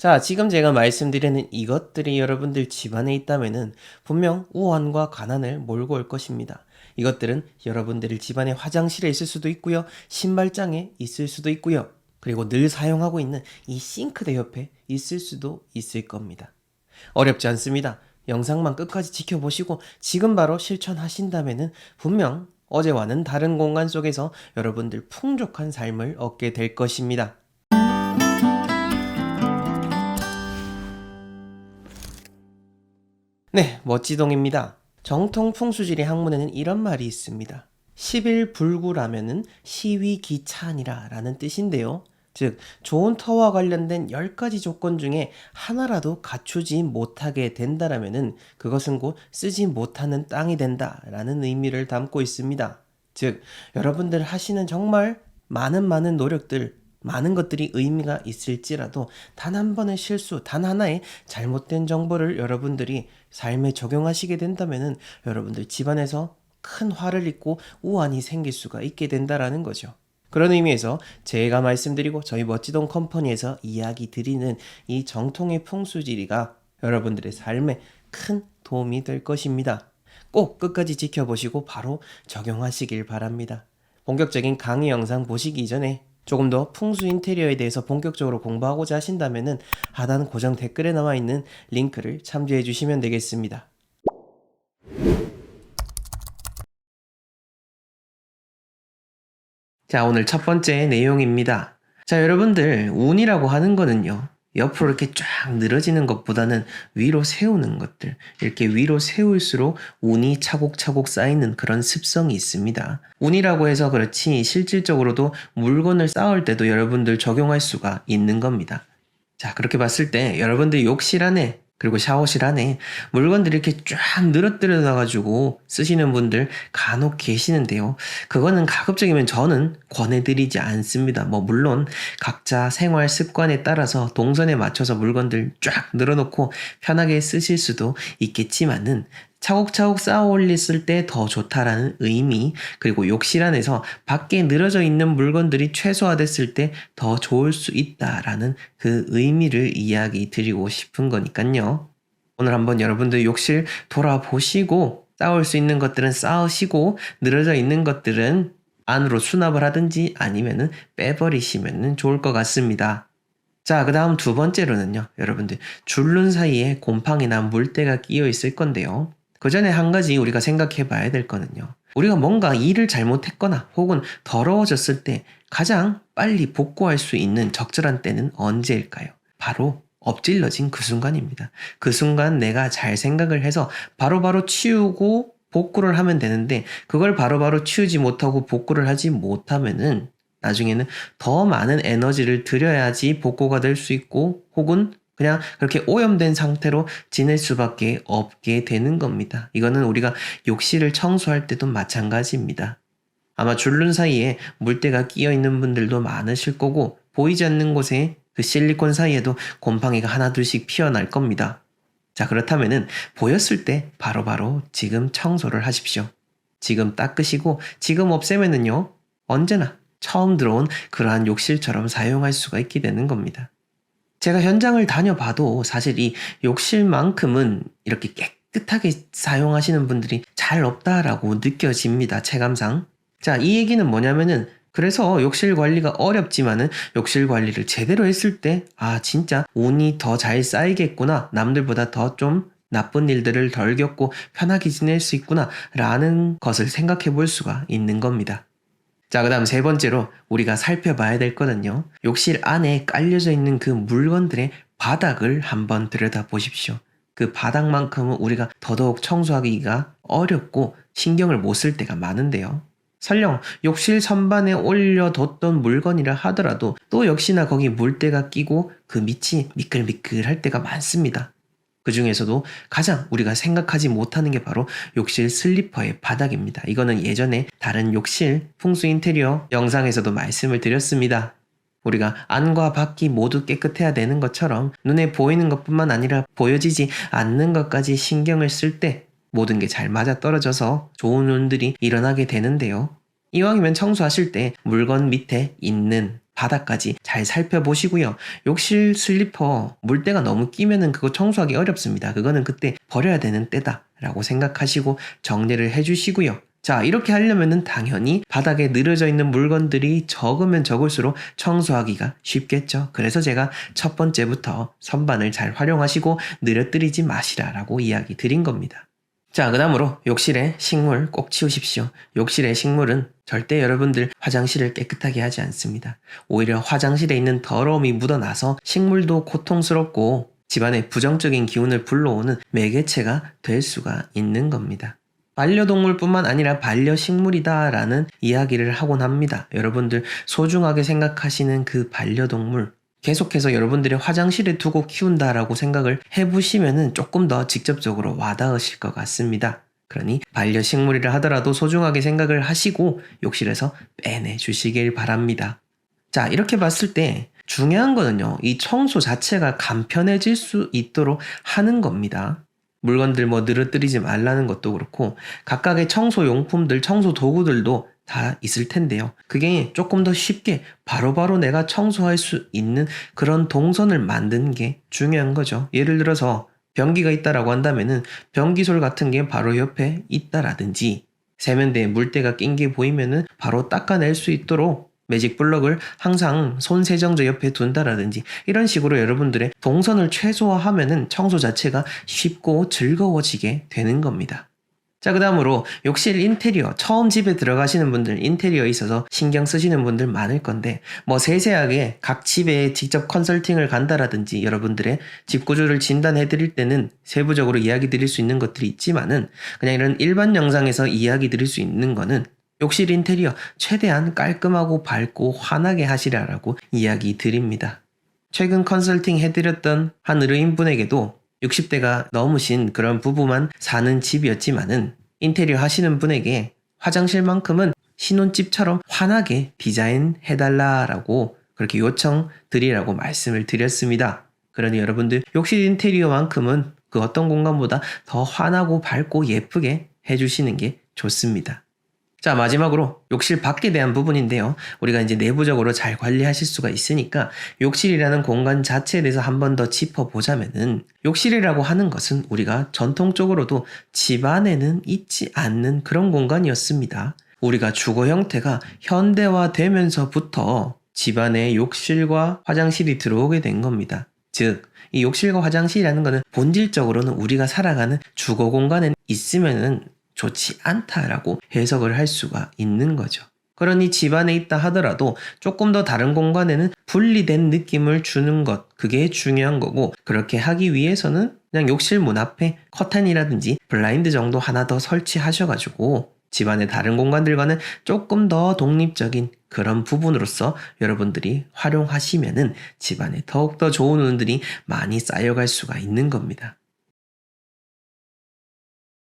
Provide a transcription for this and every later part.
자, 지금 제가 말씀드리는 이것들이 여러분들 집안에 있다면은 분명 우환과 가난을 몰고 올 것입니다. 이것들은 여러분들 집안의 화장실에 있을 수도 있고요. 신발장에 있을 수도 있고요. 그리고 늘 사용하고 있는 이 싱크대 옆에 있을 수도 있을 겁니다. 어렵지 않습니다. 영상만 끝까지 지켜보시고 지금 바로 실천하신다면은 분명 어제와는 다른 공간 속에서 여러분들 풍족한 삶을 얻게 될 것입니다. 네, 멋지동입니다. 정통 풍수지리 학문에는 이런 말이 있습니다. 10일 불구라면은 시위기차니라 라는 뜻인데요. 즉, 좋은 터와 관련된 10가지 조건 중에 하나라도 갖추지 못하게 된다라면은 그것은 곧 쓰지 못하는 땅이 된다 라는 의미를 담고 있습니다. 즉, 여러분들 하시는 정말 많은 많은 노력들, 많은 것들이 의미가 있을지라도 단 한 번의 실수, 단 하나의 잘못된 정보를 여러분들이 삶에 적용하시게 된다면은 여러분들 집안에서 큰 화를 입고 우환이 생길 수가 있게 된다라는 거죠. 그런 의미에서 제가 말씀드리고 저희 멋지동 컴퍼니에서 이야기 드리는 이 정통의 풍수지리가 여러분들의 삶에 큰 도움이 될 것입니다. 꼭 끝까지 지켜보시고 바로 적용하시길 바랍니다. 본격적인 강의 영상 보시기 전에 조금 더 풍수 인테리어에 대해서 본격적으로 공부하고자 하신다면은 하단 고정 댓글에 나와 있는 링크를 참조해 주시면 되겠습니다. 자, 오늘 첫 번째 내용입니다. 자, 여러분들, 운이라고 하는 거는요, 옆으로 이렇게 쫙 늘어지는 것보다는 위로 세우는 것들, 이렇게 위로 세울수록 운이 차곡차곡 쌓이는 그런 습성이 있습니다. 운이라고 해서 그렇지, 실질적으로도 물건을 쌓을 때도 여러분들 적용할 수가 있는 겁니다. 자, 그렇게 봤을 때 여러분들 욕실 안에 그리고 샤워실 안에 물건들이 이렇게 쫙 늘어뜨려 놔가지고 쓰시는 분들 간혹 계시는데요. 그거는 가급적이면 저는 권해드리지 않습니다. 뭐, 물론 각자 생활 습관에 따라서 동선에 맞춰서 물건들 쫙 늘어놓고 편하게 쓰실 수도 있겠지만은 차곡차곡 쌓아 올렸을 때 더 좋다라는 의미, 그리고 욕실 안에서 밖에 늘어져 있는 물건들이 최소화됐을 때 더 좋을 수 있다라는 그 의미를 이야기 드리고 싶은 거니까요. 오늘 한번 여러분들 욕실 돌아보시고 쌓을 수 있는 것들은 쌓으시고 늘어져 있는 것들은 안으로 수납을 하든지 아니면은 빼버리시면 좋을 것 같습니다. 자, 그 다음 두 번째로는요, 여러분들, 줄눈 사이에 곰팡이나 물때가 끼어 있을 건데요. 그 전에 한 가지 우리가 생각해 봐야 될 거는요. 우리가 뭔가 일을 잘못했거나 혹은 더러워졌을 때 가장 빨리 복구할 수 있는 적절한 때는 언제일까요? 바로 엎질러진 그 순간입니다. 그 순간 내가 잘 생각을 해서 바로바로 치우고 복구를 하면 되는데 그걸 바로 바로 치우지 못하고 복구를 하지 못하면은 나중에는 더 많은 에너지를 들여야지 복구가 될 수 있고 혹은 그냥 그렇게 오염된 상태로 지낼 수밖에 없게 되는 겁니다. 이거는 우리가 욕실을 청소할 때도 마찬가지입니다. 아마 줄눈 사이에 물때가 끼어 있는 분들도 많으실 거고 보이지 않는 곳에 그 실리콘 사이에도 곰팡이가 하나둘씩 피어날 겁니다. 자, 그렇다면은 보였을 때 바로바로 지금 청소를 하십시오. 지금 닦으시고 지금 없애면은요, 언제나 처음 들어온 그러한 욕실처럼 사용할 수가 있게 되는 겁니다. 제가 현장을 다녀봐도 사실 이 욕실만큼은 이렇게 깨끗하게 사용하시는 분들이 잘 없다라고 느껴집니다. 체감상. 자, 이 얘기는 뭐냐면은 그래서 욕실 관리가 어렵지만은 욕실 관리를 제대로 했을 때, 아, 진짜 운이 더 잘 쌓이겠구나. 남들보다 더 좀 나쁜 일들을 덜 겪고 편하게 지낼 수 있구나. 라는 것을 생각해 볼 수가 있는 겁니다. 자, 그 다음 세 번째로 우리가 살펴봐야 될 거는요. 욕실 안에 깔려져 있는 그 물건들의 바닥을 한번 들여다 보십시오. 그 바닥만큼은 우리가 더더욱 청소하기가 어렵고 신경을 못 쓸 때가 많은데요. 설령 욕실 선반에 올려뒀던 물건이라 하더라도 또 역시나 거기 물때가 끼고 그 밑이 미끌미끌할 때가 많습니다. 그 중에서도 가장 우리가 생각하지 못하는 게 바로 욕실 슬리퍼의 바닥입니다. 이거는 예전에 다른 욕실 풍수 인테리어 영상에서도 말씀을 드렸습니다. 우리가 안과 밖이 모두 깨끗해야 되는 것처럼 눈에 보이는 것뿐만 아니라 보여지지 않는 것까지 신경을 쓸 때 모든 게 잘 맞아 떨어져서 좋은 운들이 일어나게 되는데요. 이왕이면 청소하실 때 물건 밑에 있는 바닥까지 잘 살펴보시고요. 욕실 슬리퍼 물때가 너무 끼면은 그거 청소하기 어렵습니다. 그거는 그때 버려야 되는 때다 라고 생각하시고 정리를 해주시고요. 자, 이렇게 하려면은 당연히 바닥에 늘어져 있는 물건들이 적으면 적을수록 청소하기가 쉽겠죠. 그래서 제가 첫 번째부터 선반을 잘 활용하시고 늘어뜨리지 마시라라고 이야기 드린 겁니다. 자, 그 다음으로 욕실에 식물 꼭 치우십시오. 욕실의 식물은 절대 여러분들 화장실을 깨끗하게 하지 않습니다. 오히려 화장실에 있는 더러움이 묻어나서 식물도 고통스럽고 집안에 부정적인 기운을 불러오는 매개체가 될 수가 있는 겁니다. 반려동물뿐만 아니라 반려식물이다라는 이야기를 하곤 합니다. 여러분들 소중하게 생각하시는 그 반려동물 계속해서 여러분들이 화장실에 두고 키운다라고 생각을 해보시면은 조금 더 직접적으로 와닿으실 것 같습니다. 그러니 반려식물이라 하더라도 소중하게 생각을 하시고 욕실에서 빼내 주시길 바랍니다. 자, 이렇게 봤을 때 중요한 거는요, 이 청소 자체가 간편해질 수 있도록 하는 겁니다. 물건들 뭐 늘어뜨리지 말라는 것도 그렇고, 각각의 청소 용품들, 청소 도구들도 다 있을 텐데요. 그게 조금 더 쉽게 바로 바로 내가 청소할 수 있는 그런 동선을 만드는 게 중요한 거죠. 예를 들어서 변기가 있다라고 한다면은 변기솔 같은 게 바로 옆에 있다라든지 세면대에 물때가 낀 게 보이면은 바로 닦아낼 수 있도록 매직 블럭을 항상 손 세정제 옆에 둔다라든지 이런 식으로 여러분들의 동선을 최소화하면은 청소 자체가 쉽고 즐거워지게 되는 겁니다. 자, 그 다음으로 욕실 인테리어. 처음 집에 들어가시는 분들, 인테리어에 있어서 신경 쓰시는 분들 많을 건데, 뭐 세세하게 각 집에 직접 컨설팅을 간다라든지 여러분들의 집 구조를 진단해 드릴 때는 세부적으로 이야기 드릴 수 있는 것들이 있지만은, 그냥 이런 일반 영상에서 이야기 드릴 수 있는 거는 욕실 인테리어 최대한 깔끔하고 밝고 환하게 하시라라고 이야기 드립니다. 최근 컨설팅 해드렸던 한 의뢰인분에게도 60대가 넘으신 그런 부부만 사는 집이었지만은 인테리어 하시는 분에게 화장실만큼은 신혼집처럼 환하게 디자인 해달라라고 그렇게 요청 드리라고 말씀을 드렸습니다. 그러니 여러분들 욕실 인테리어만큼은 그 어떤 공간보다 더 환하고 밝고 예쁘게 해주시는 게 좋습니다. 자, 마지막으로 욕실 밖에 대한 부분인데요. 우리가 이제 내부적으로 잘 관리하실 수가 있으니까 욕실이라는 공간 자체에 대해서 한 번 더 짚어보자면은 욕실이라고 하는 것은 우리가 전통적으로도 집안에는 있지 않는 그런 공간이었습니다. 우리가 주거 형태가 현대화되면서부터 집안에 욕실과 화장실이 들어오게 된 겁니다. 즉, 이 욕실과 화장실이라는 것은 본질적으로는 우리가 살아가는 주거 공간에 있으면은 좋지 않다라고 해석을 할 수가 있는 거죠. 그러니 집 안에 있다 하더라도 조금 더 다른 공간에는 분리된 느낌을 주는 것, 그게 중요한 거고, 그렇게 하기 위해서는 그냥 욕실 문 앞에 커튼이라든지 블라인드 정도 하나 더 설치하셔가지고, 집안의 다른 공간들과는 조금 더 독립적인 그런 부분으로서 여러분들이 활용하시면은 집안에 더욱더 좋은 운들이 많이 쌓여갈 수가 있는 겁니다.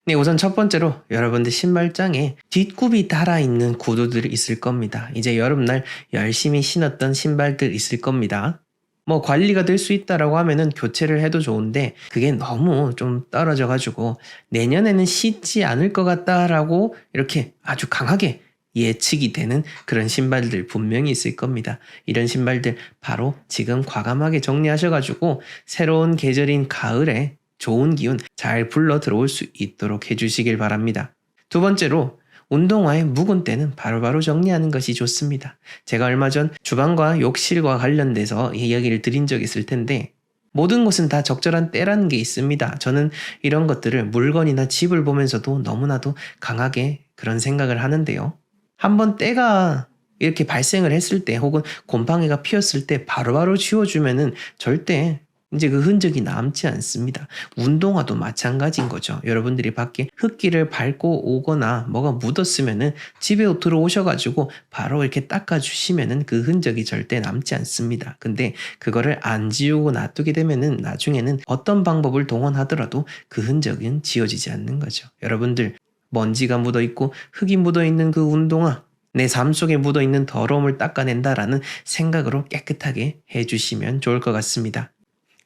네, 우선 첫 번째로 여러분들 신발장에 뒷굽이 달아있는 구두들이 있을 겁니다. 이제 여름날 열심히 신었던 신발들 있을 겁니다. 뭐 관리가 될 수 있다라고 하면은 교체를 해도 좋은데 그게 너무 좀 떨어져 가지고 내년에는 신지 않을 것 같다라고 이렇게 아주 강하게 예측이 되는 그런 신발들 분명히 있을 겁니다. 이런 신발들 바로 지금 과감하게 정리하셔가지고 새로운 계절인 가을에 좋은 기운 잘 불러 들어올 수 있도록 해주시길 바랍니다. 두 번째로 운동화의 묵은 때는 바로바로 정리하는 것이 좋습니다. 제가 얼마 전 주방과 욕실과 관련돼서 이야기를 드린 적이 있을 텐데 모든 것은 다 적절한 때라는 게 있습니다. 저는 이런 것들을 물건이나 집을 보면서도 너무나도 강하게 그런 생각을 하는데요. 한번 때가 이렇게 발생을 했을 때 혹은 곰팡이가 피었을 때 바로바로 지워주면은 절대 이제 그 흔적이 남지 않습니다. 운동화도 마찬가지인 거죠. 여러분들이 밖에 흙길을 밟고 오거나 뭐가 묻었으면은 집에 들어오셔가지고 바로 이렇게 닦아주시면은 그 흔적이 절대 남지 않습니다. 근데 그거를 안 지우고 놔두게 되면은 나중에는 어떤 방법을 동원하더라도 그 흔적은 지워지지 않는 거죠. 여러분들 먼지가 묻어 있고 흙이 묻어 있는 그 운동화 내 삶 속에 묻어 있는 더러움을 닦아낸다라는 생각으로 깨끗하게 해주시면 좋을 것 같습니다.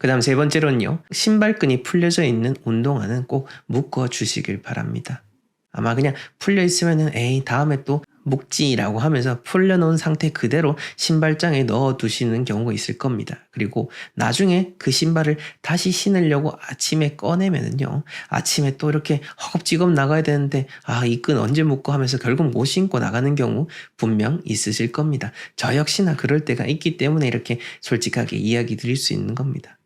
그 다음 세 번째로는요, 신발끈이 풀려져 있는 운동화는 꼭 묶어 주시길 바랍니다. 아마 그냥 풀려 있으면은 에이, 다음에 또 묵지라고 하면서 풀려놓은 상태 그대로 신발장에 넣어 두시는 경우가 있을 겁니다. 그리고 나중에 그 신발을 다시 신으려고 아침에 꺼내면은요. 아침에 또 이렇게 허겁지겁 나가야 되는데 아, 이 끈 언제 묶고 하면서 결국 못 신고 나가는 경우 분명 있으실 겁니다. 저 역시나 그럴 때가 있기 때문에 이렇게 솔직하게 이야기 드릴 수 있는 겁니다.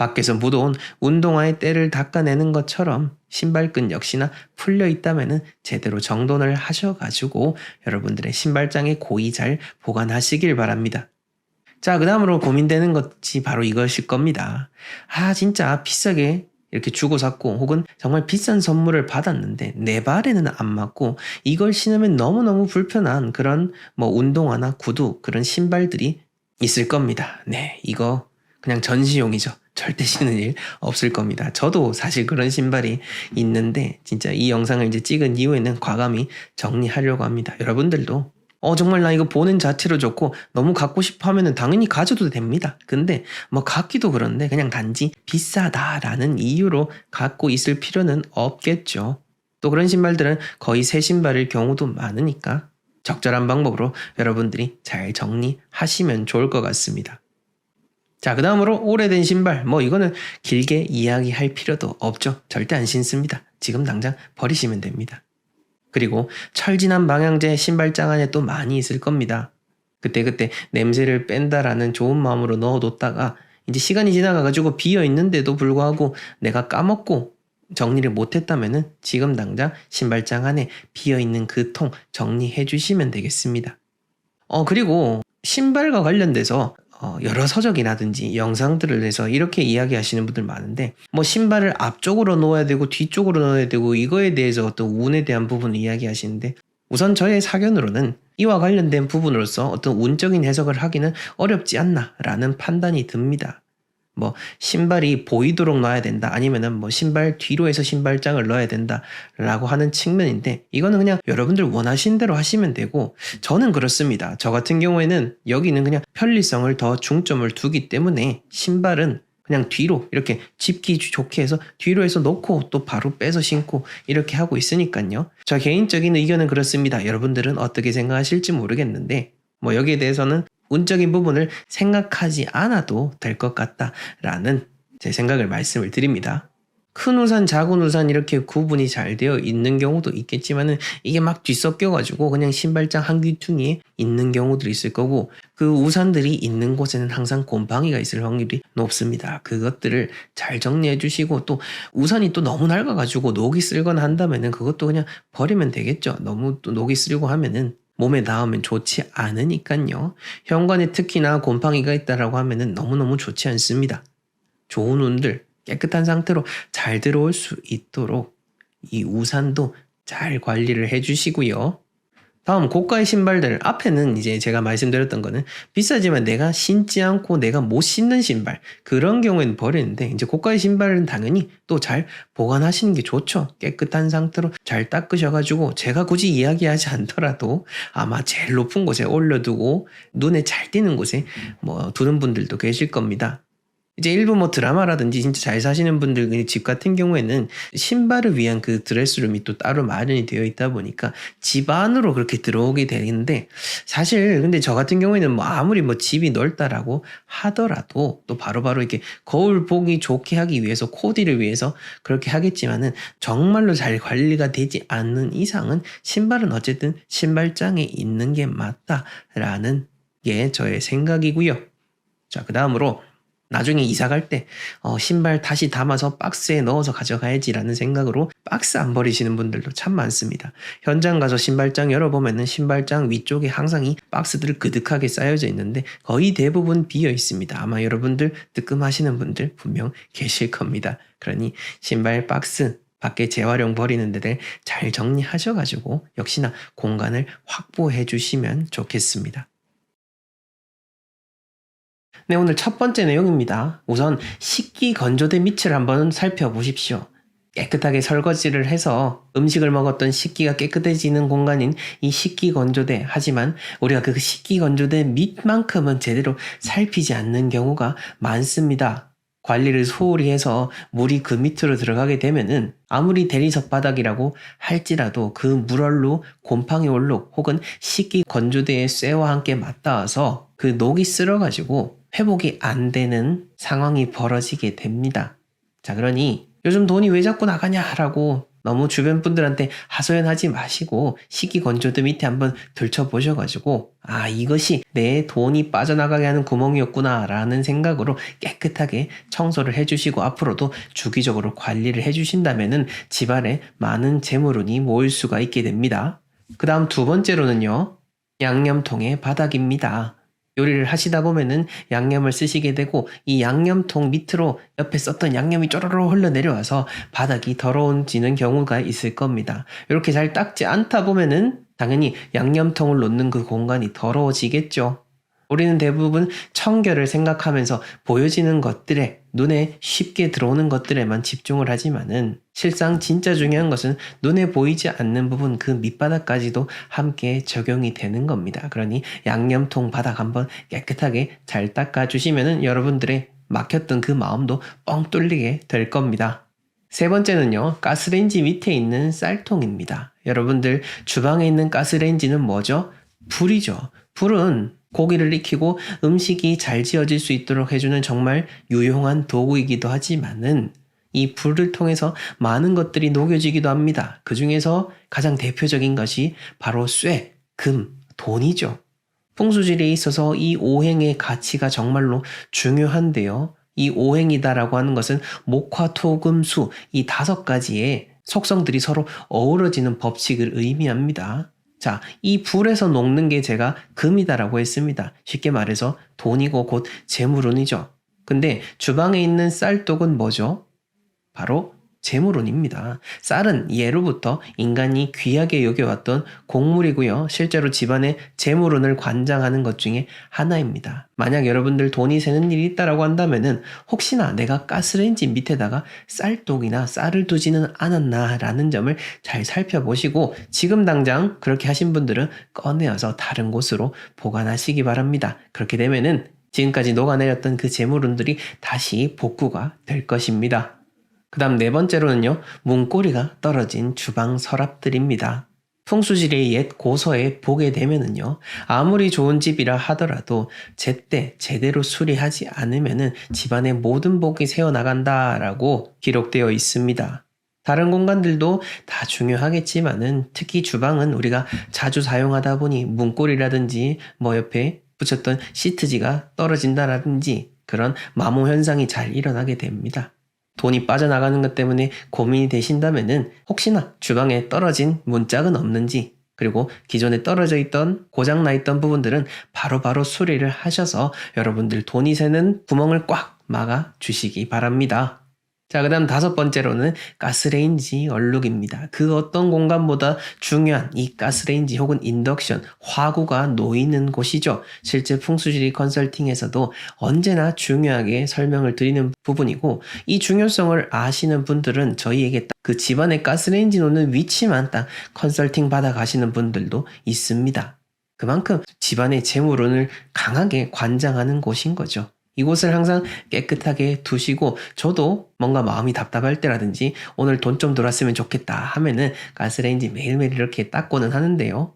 밖에서 묻어온 운동화의 때를 닦아내는 것처럼 신발끈 역시나 풀려 있다면 제대로 정돈을 하셔가지고 여러분들의 신발장에 고이 잘 보관하시길 바랍니다. 자, 그 다음으로 고민되는 것이 바로 이것일 겁니다. 아, 진짜 비싸게 이렇게 주고 샀고 혹은 정말 비싼 선물을 받았는데 내 발에는 안 맞고 이걸 신으면 너무너무 불편한 그런 뭐 운동화나 구두 그런 신발들이 있을 겁니다. 네, 이거 그냥 전시용이죠. 절대 신는 일 없을 겁니다. 저도 사실 그런 신발이 있는데 진짜 이 영상을 이제 찍은 이후에는 과감히 정리하려고 합니다. 여러분들도 어 정말 나 이거 보는 자체로 좋고 너무 갖고 싶어 하면은 당연히 가져도 됩니다. 근데 뭐 갖기도 그런데 그냥 단지 비싸다라는 이유로 갖고 있을 필요는 없겠죠. 또 그런 신발들은 거의 새 신발일 경우도 많으니까 적절한 방법으로 여러분들이 잘 정리하시면 좋을 것 같습니다. 자, 그 다음으로 오래된 신발. 뭐 이거는 길게 이야기할 필요도 없죠. 절대 안 신습니다. 지금 당장 버리시면 됩니다. 그리고 철진한 방향제 신발장 안에 또 많이 있을 겁니다. 그때그때 냄새를 뺀다라는 좋은 마음으로 넣어뒀다가 이제 시간이 지나가가지고 비어 있는데도 불구하고 내가 까먹고 정리를 못했다면은 지금 당장 신발장 안에 비어 있는 그 통 정리해 주시면 되겠습니다. 어, 그리고 신발과 관련돼서 어, 여러 서적이라든지 영상들을 내서 이렇게 이야기하시는 분들 많은데 뭐 신발을 앞쪽으로 놓아야 되고 뒤쪽으로 넣어야 되고 이거에 대해서 어떤 운에 대한 부분을 이야기하시는데 우선 저의 사견으로는 이와 관련된 부분으로서 어떤 운적인 해석을 하기는 어렵지 않나라는 판단이 듭니다. 뭐 신발이 보이도록 놔야 된다 아니면은 뭐 신발 뒤로 해서 신발장을 넣어야 된다 라고 하는 측면인데 이거는 그냥 여러분들 원하신 대로 하시면 되고 저는 그렇습니다. 저 같은 경우에는 여기는 그냥 편리성을 더 중점을 두기 때문에 신발은 그냥 뒤로 이렇게 짚기 좋게 해서 뒤로 해서 놓고 또 바로 빼서 신고 이렇게 하고 있으니까요. 저 개인적인 의견은 그렇습니다. 여러분들은 어떻게 생각하실지 모르겠는데 뭐 여기에 대해서는 운적인 부분을 생각하지 않아도 될 것 같다라는 제 생각을 말씀을 드립니다. 큰 우산, 작은 우산 이렇게 구분이 잘 되어 있는 경우도 있겠지만은 이게 막 뒤섞여가지고 그냥 신발장 한 귀퉁이에 있는 경우들이 있을 거고 그 우산들이 있는 곳에는 항상 곰팡이가 있을 확률이 높습니다. 그것들을 잘 정리해 주시고 또 우산이 또 너무 낡아가지고 녹이 쓸거나 한다면은 그것도 그냥 버리면 되겠죠. 너무 또 녹이 쓰려고 하면은 몸에 닿으면 좋지 않으니까요. 현관에 특히나 곰팡이가 있다라고 하면은 너무너무 좋지 않습니다. 좋은 운들 깨끗한 상태로 잘 들어올 수 있도록 이 우산도 잘 관리를 해 주시고요. 다음 고가의 신발들 앞에는 이제 제가 말씀드렸던 거는 비싸지만 내가 신지 않고 내가 못 신는 신발 그런 경우에는 버리는데 이제 고가의 신발은 당연히 또 잘 보관하시는 게 좋죠. 깨끗한 상태로 잘 닦으셔가지고 제가 굳이 이야기하지 않더라도 아마 제일 높은 곳에 올려두고 눈에 잘 띄는 곳에 뭐 두는 분들도 계실 겁니다 이제 일부 뭐 드라마라든지 진짜 잘 사시는 분들 그집 같은 경우에는 신발을 위한 그 드레스룸이 또 따로 마련이 되어 있다 보니까 집 안으로 그렇게 들어오게 되는데 사실 근데 저 같은 경우에는 뭐 아무리 뭐 집이 넓다라고 하더라도 또 바로 바로 이렇게 거울 보기 좋게 하기 위해서 코디를 위해서 그렇게 하겠지만은 정말로 잘 관리가 되지 않는 이상은 신발은 어쨌든 신발장에 있는 게 맞다라는 게 저의 생각이고요. 자, 그 다음으로 나중에 이사 갈때 어, 신발 다시 담아서 박스에 넣어서 가져가야지라는 생각으로 박스 안 버리시는 분들도 참 많습니다. 현장 가서 신발장 열어보면은 신발장 위쪽에 항상 이 박스들 그득하게 쌓여져 있는데 거의 대부분 비어 있습니다. 아마 여러분들 뜨끔하시는 분들 분명 계실 겁니다. 그러니 신발 박스 밖에 재활용 버리는 데들 잘 정리하셔가지고 역시나 공간을 확보해 주시면 좋겠습니다. 네, 오늘 첫 번째 내용입니다. 우선 식기 건조대 밑을 한번 살펴보십시오. 깨끗하게 설거지를 해서 음식을 먹었던 식기가 깨끗해지는 공간인 이 식기 건조대. 하지만 우리가 그 식기 건조대 밑만큼은 제대로 살피지 않는 경우가 많습니다. 관리를 소홀히 해서 물이 그 밑으로 들어가게 되면은 아무리 대리석 바닥이라고 할지라도 그 물얼로 곰팡이 올록 혹은 식기 건조대의 쇠와 함께 맞닿아서 그 녹이 쓸어가지고 회복이 안 되는 상황이 벌어지게 됩니다. 자, 그러니 요즘 돈이 왜 자꾸 나가냐라고 너무 주변 분들한테 하소연하지 마시고 식기 건조대 밑에 한번 들춰보셔가지고 아 이것이 내 돈이 빠져나가게 하는 구멍이었구나라는 생각으로 깨끗하게 청소를 해주시고 앞으로도 주기적으로 관리를 해주신다면은 집안에 많은 재물운이 모일 수가 있게 됩니다. 그 다음 두 번째로는요 양념통의 바닥입니다. 요리를 하시다 보면은 양념을 쓰시게 되고 이 양념통 밑으로 옆에 썼던 양념이 쪼로로 흘러내려와서 바닥이 더러워지는 경우가 있을 겁니다. 이렇게 잘 닦지 않다 보면은 당연히 양념통을 놓는 그 공간이 더러워지겠죠. 우리는 대부분 청결을 생각하면서 보여지는 것들에 눈에 쉽게 들어오는 것들에만 집중을 하지만은 실상 진짜 중요한 것은 눈에 보이지 않는 부분 그 밑바닥까지도 함께 적용이 되는 겁니다. 그러니 양념통 바닥 한번 깨끗하게 잘 닦아 주시면은 여러분들의 막혔던 그 마음도 뻥 뚫리게 될 겁니다. 세 번째는요, 가스레인지 밑에 있는 쌀통입니다. 여러분들 주방에 있는 가스레인지는 뭐죠? 불이죠. 불은 고기를 익히고 음식이 잘 지어질 수 있도록 해주는 정말 유용한 도구이기도 하지만은 이 불을 통해서 많은 것들이 녹여지기도 합니다. 그 중에서 가장 대표적인 것이 바로 쇠, 금, 돈이죠. 풍수질에 있어서 이 오행의 가치가 정말로 중요한데요. 이 오행이다라고 하는 것은 목화, 토, 금, 수 이 다섯 가지의 속성들이 서로 어우러지는 법칙을 의미합니다. 자, 이 불에서 녹는 게 제가 금이다라고 했습니다. 쉽게 말해서 돈이고 곧 재물운이죠. 근데 주방에 있는 쌀독은 뭐죠? 바로 재물운입니다. 쌀은 예로부터 인간이 귀하게 여겨왔던 곡물이고요. 실제로 집안의 재물운을 관장하는 것 중에 하나입니다. 만약 여러분들 돈이 새는 일이 있다라고 한다면은 혹시나 내가 가스레인지 밑에다가 쌀독이나 쌀을 두지는 않았나라는 점을 잘 살펴보시고 지금 당장 그렇게 하신 분들은 꺼내어서 다른 곳으로 보관하시기 바랍니다. 그렇게 되면은 지금까지 녹아내렸던 그 재물운들이 다시 복구가 될 것입니다. 그 다음 네 번째로는요, 문고리가 떨어진 주방 서랍들입니다. 풍수지리의 옛 고서에 보게 되면은요, 아무리 좋은 집이라 하더라도 제때 제대로 수리하지 않으면은 집안의 모든 복이 새어나간다라고 기록되어 있습니다. 다른 공간들도 다 중요하겠지만은 특히 주방은 우리가 자주 사용하다 보니 문고리라든지 뭐 옆에 붙였던 시트지가 떨어진다라든지 그런 마모 현상이 잘 일어나게 됩니다. 돈이 빠져나가는 것 때문에 고민이 되신다면은 혹시나 주방에 떨어진 문짝은 없는지 그리고 기존에 떨어져 있던 고장 나 있던 부분들은 바로바로 바로 수리를 하셔서 여러분들 돈이 새는 구멍을 꽉 막아 주시기 바랍니다. 자, 그 다음 다섯 번째로는 가스레인지 얼룩입니다. 그 어떤 공간보다 중요한 이 가스레인지 혹은 인덕션, 화구가 놓이는 곳이죠. 실제 풍수지리 컨설팅에서도 언제나 중요하게 설명을 드리는 부분이고, 이 중요성을 아시는 분들은 저희에게 딱그 집안에 가스레인지 놓는 위치만 딱 컨설팅 받아 가시는 분들도 있습니다. 그만큼 집안의 재물운을 강하게 관장하는 곳인 거죠. 이곳을 항상 깨끗하게 두시고 저도 뭔가 마음이 답답할 때라든지 오늘 돈좀 들었으면 좋겠다 하면은 가스레인지 매일매일 이렇게 닦고는 하는데요.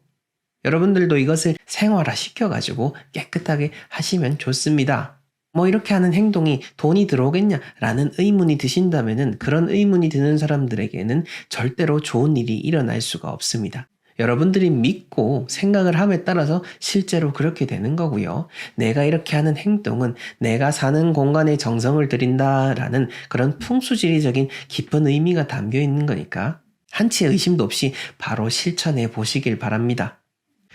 여러분들도 이것을 생활화 시켜가지고 깨끗하게 하시면 좋습니다. 뭐 이렇게 하는 행동이 돈이 들어오겠냐 라는 의문이 드신다면은 그런 의문이 드는 사람들에게는 절대로 좋은 일이 일어날 수가 없습니다. 여러분들이 믿고 생각을 함에 따라서 실제로 그렇게 되는 거고요. 내가 이렇게 하는 행동은 내가 사는 공간에 정성을 들인다라는 그런 풍수지리적인 깊은 의미가 담겨 있는 거니까 한치의 의심도 없이 바로 실천해 보시길 바랍니다.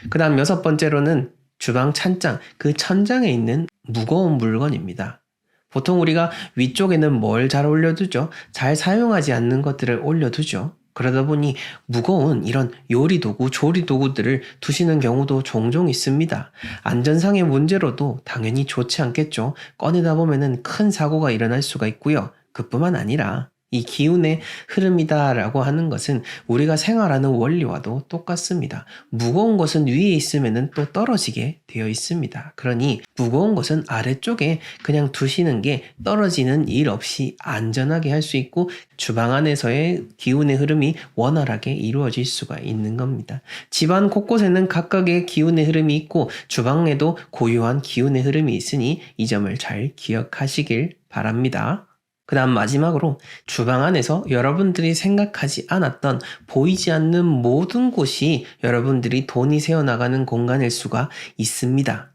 그 다음 여섯 번째로는 주방 찬장, 그 천장에 있는 무거운 물건입니다. 보통 우리가 위쪽에는 뭘 잘 올려두죠? 잘 사용하지 않는 것들을 올려두죠. 그러다 보니 무거운 이런 요리 도구, 조리 도구들을 두시는 경우도 종종 있습니다. 안전상의 문제로도 당연히 좋지 않겠죠. 꺼내다 보면은 큰 사고가 일어날 수가 있고요. 그뿐만 아니라 이 기운의 흐름이다라고 하는 것은 우리가 생활하는 원리와도 똑같습니다. 무거운 것은 위에 있으면 또 떨어지게 되어 있습니다. 그러니 무거운 것은 아래쪽에 그냥 두시는 게 떨어지는 일 없이 안전하게 할 수 있고 주방 안에서의 기운의 흐름이 원활하게 이루어질 수가 있는 겁니다. 집안 곳곳에는 각각의 기운의 흐름이 있고 주방에도 고유한 기운의 흐름이 있으니 이 점을 잘 기억하시길 바랍니다. 그 다음 마지막으로 주방 안에서 여러분들이 생각하지 않았던 보이지 않는 모든 곳이 여러분들이 돈이 새어나가는 공간일 수가 있습니다.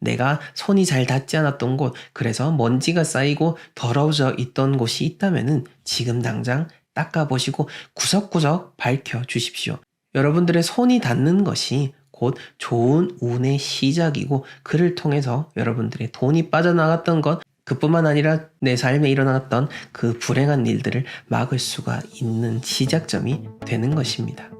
내가 손이 잘 닿지 않았던 곳, 그래서 먼지가 쌓이고 더러워져 있던 곳이 있다면은 지금 당장 닦아보시고 구석구석 밝혀 주십시오. 여러분들의 손이 닿는 것이 곧 좋은 운의 시작이고 그를 통해서 여러분들의 돈이 빠져나갔던 것 그뿐만 아니라 내 삶에 일어났던 그 불행한 일들을 막을 수가 있는 시작점이 되는 것입니다.